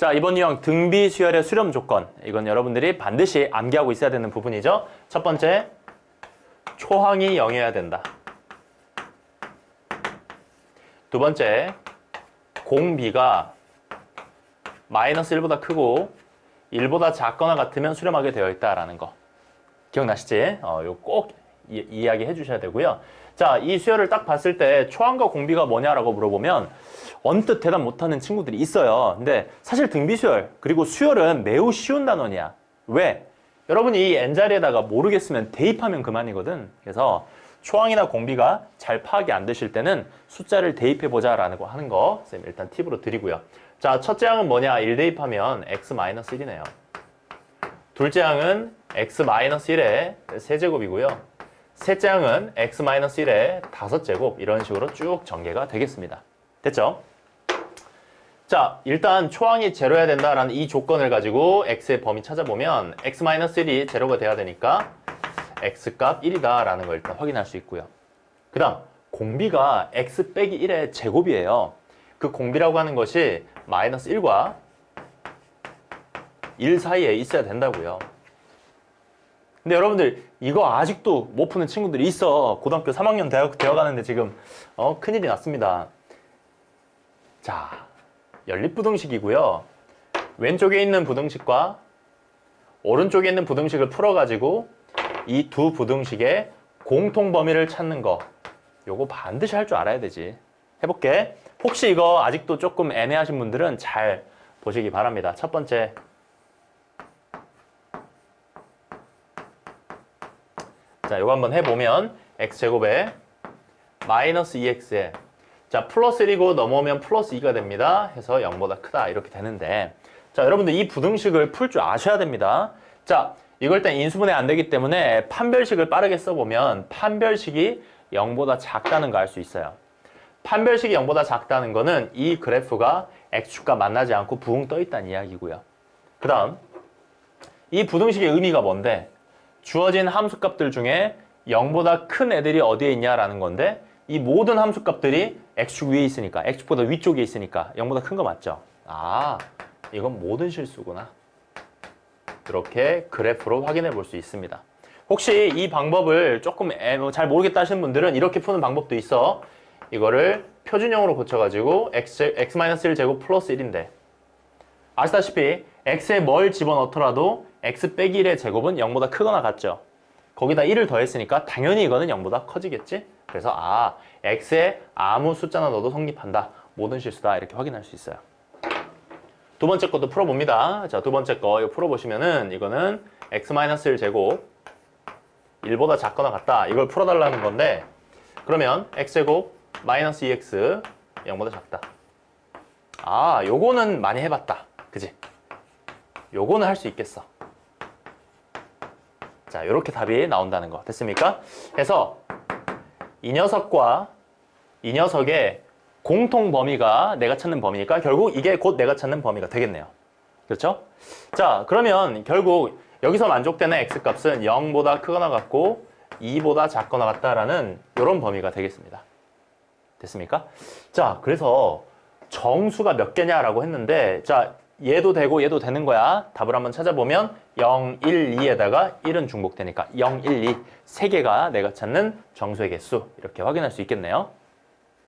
자, 이번 유형 등비 수열의 수렴 조건. 이건 여러분들이 반드시 암기하고 있어야 되는 부분이죠. 첫 번째, 초항이 0이어야 된다. 두 번째, 공비가 마이너스 1보다 크고 1보다 작거나 같으면 수렴하게 되어 있다라는 거. 기억나시지? 어, 이거 꼭 이, 이야기 해 주셔야 되고요. 자, 이 수열을 딱 봤을 때 초항과 공비가 뭐냐라고 물어보면 언뜻 대답 못하는 친구들이 있어요. 근데 사실 등비 수열 그리고 수열은 매우 쉬운 단원이야. 왜? 여러분이 이 n자리에다가 모르겠으면 대입하면 그만이거든. 그래서 초항이나 공비가 잘 파악이 안 되실 때는 숫자를 대입해보자 라는 거 하는 거쌤 일단 팁으로 드리고요. 자, 첫째 항은 뭐냐? 1 대입하면 x-1이네요. 둘째 항은 x-1의 세제곱이고요. 셋째 항은 x-1의 다섯 제곱 이런 식으로 쭉 전개가 되겠습니다. 됐죠? 자, 일단 초항이 제로여야 된다라는 이 조건을 가지고 x의 범위 찾아보면 x-1이 제로가 돼야 되니까 x값 1이다라는 걸 일단 확인할 수 있고요. 그 다음 공비가 x 빼기 1의 제곱이에요. 그 공비라고 하는 것이 마이너스 1과 1 사이에 있어야 된다고요. 근데 여러분들 이거 아직도 못 푸는 친구들이 있어. 고등학교 3학년 대학 되어가는데 지금 어, 큰일이 났습니다. 자, 연립부등식이고요. 왼쪽에 있는 부등식과 오른쪽에 있는 부등식을 풀어가지고 이 두 부등식의 공통 범위를 찾는 거 요거 반드시 할 줄 알아야 되지. 해볼게. 혹시 이거 아직도 조금 애매하신 분들은 잘 보시기 바랍니다. 첫 번째. 자, 이거 한번 해보면 x제곱에 마이너스 2x에 자, 플러스 1이고 넘어오면 플러스 2가 됩니다. 해서 0보다 크다 이렇게 되는데 자, 여러분들 이 부등식을 풀 줄 아셔야 됩니다. 자, 이걸 땐 인수분해 안 되기 때문에 판별식을 빠르게 써보면 판별식이 0보다 작다는 거 알 수 있어요. 판별식이 0보다 작다는 거는 이 그래프가 x축과 만나지 않고 붕떠 있다는 이야기고요. 그 다음 이 부등식의 의미가 뭔데? 주어진 함수값들 중에 0보다 큰 애들이 어디에 있냐라는 건데 이 모든 함수값들이 x축 위에 있으니까 x축보다 위쪽에 있으니까 0보다 큰 거 맞죠? 아 이건 모든 실수구나. 이렇게 그래프로 확인해 볼 수 있습니다. 혹시 이 방법을 조금 애- 뭐잘 모르겠다 하시는 분들은 이렇게 푸는 방법도 있어. 이거를 표준형으로 고쳐가지고 x, x-1 제곱 플러스 1인데 아시다시피 x에 뭘 집어넣더라도 x 빼기 1의 제곱은 0보다 크거나 같죠. 거기다 1을 더했으니까 당연히 이거는 0보다 커지겠지. 그래서 아 x에 아무 숫자나 넣어도 성립한다. 모든 실수다 이렇게 확인할 수 있어요. 두 번째 것도 풀어봅니다. 자, 두 번째 거 이거 풀어보시면은 이거는 x-1 제곱 1보다 작거나 같다. 이걸 풀어달라는 건데 그러면 x제곱 마이너스 2x 0보다 작다. 아, 요거는 많이 해봤다. 그지? 요거는 할 수 있겠어. 자, 요렇게 답이 나온다는 거. 됐습니까? 해서 이 녀석과 이 녀석의 공통 범위가 내가 찾는 범위니까 결국 이게 곧 내가 찾는 범위가 되겠네요. 그렇죠? 자, 그러면 결국 여기서 만족되는 x값은 0보다 크거나 같고 2보다 작거나 같다라는 이런 범위가 되겠습니다. 됐습니까? 자, 그래서 정수가 몇 개냐라고 했는데 자, 얘도 되고 얘도 되는 거야. 답을 한번 찾아보면 0, 1, 2에다가 1은 중복되니까 0, 1, 2. 세 개가 내가 찾는 정수의 개수 이렇게 확인할 수 있겠네요.